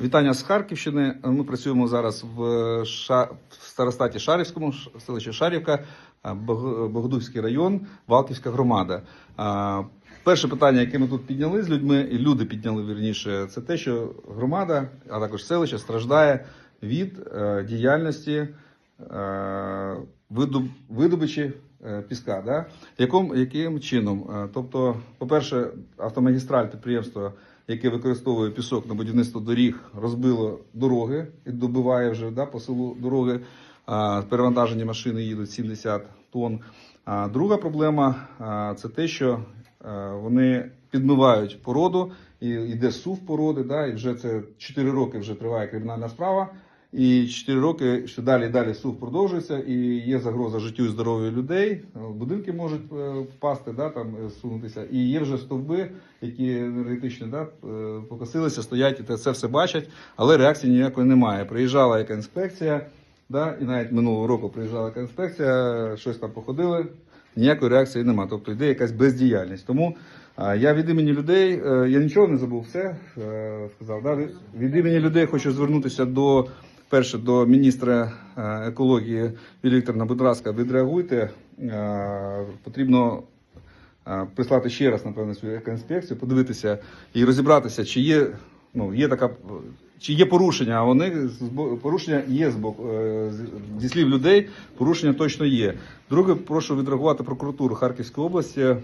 Вітання з Харківщини. Ми працюємо зараз в, Ша... в старостаті Шарівському, селище Шарівка, Бог- Богодухський район, Валківська громада. Перше питання, яке ми тут підняли з людьми, і люди підняли вірніше, це те, що громада, а також селище страждає від е, діяльності е, видобичі піска. Да? Яким, яким чином? Е, Тобто, по-перше, автомагістраль підприємство, яке використовує пісок на будівництво доріг, розбило дороги і добиває вже да, по селу дороги. А, Перевантажені машини їдуть 70 тонн. А друга проблема це те, що е, вони підмивають породу, і йде сув породи, да, і вже це 4 роки вже триває кримінальна справа. І 4 роки, що далі далі сув продовжується, і є загроза життю і здоров'ю людей. Будинки можуть е, впасти, да, там е, сунутися. І є вже стовби, які енергетичні да, е, покосилися, стоять, і це все бачать, але реакції ніякої немає. Приїжджала яка інспекція, да, і навіть минулого року приїжджала яка інспекція, щось там походили, ніякої реакції немає. Тобто йде якась бездіяльність. Тому я від імені людей, я нічого не забув, все сказав. Да? Від імені людей хочу звернутися до перше до міністра е, екології будь ласка, відреагуйте. Е, Потрібно е, прислати ще раз, напевно, свою екоінспекцію, подивитися і розібратися, чи є, ну, є така, чи є порушення, а вони порушення є з боку зі слів людей, порушення точно є. Друге, прошу відреагувати прокуратуру Харківської області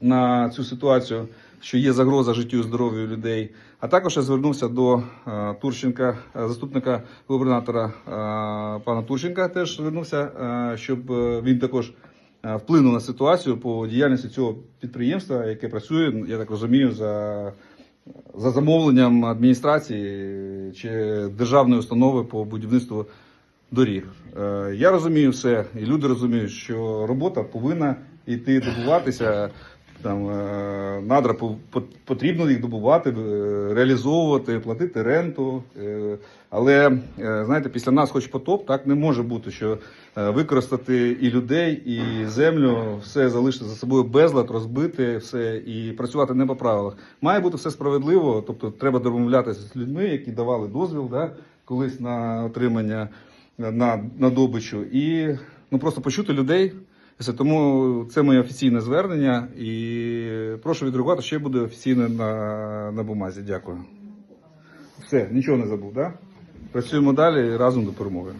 на цю ситуацію, що є загроза життю і здоров'ю людей. А також я звернувся до е, Турченка, е, заступника губернатора е, пана Турченка. Теж звернувся, щоб він також вплинув на ситуацію по діяльності цього підприємства, яке працює, я так розумію, за. За замовленням адміністрації чи державної установи по будівництву доріг. Я розумію все, і люди розуміють, що робота повинна йти добуватися. Там е, надра потрібно їх добувати, е, реалізовувати, платити ренту. Е, Але знаєте, після нас, хоч потоп, так не може бути, що використати і людей, і землю, все залишити за собою безлад, розбити все і працювати не по правилах. Має бути все справедливо, тобто треба домовлятися з людьми, які давали дозвіл да, колись на отримання на, на добичу, і ну просто почути людей. Все, Тому це моє офіційне звернення і прошу відреагувати, ще буде офіційне на, на бумазі. Дякую. Все, нічого не забув, так? Да? Працюємо далі разом до перемоги.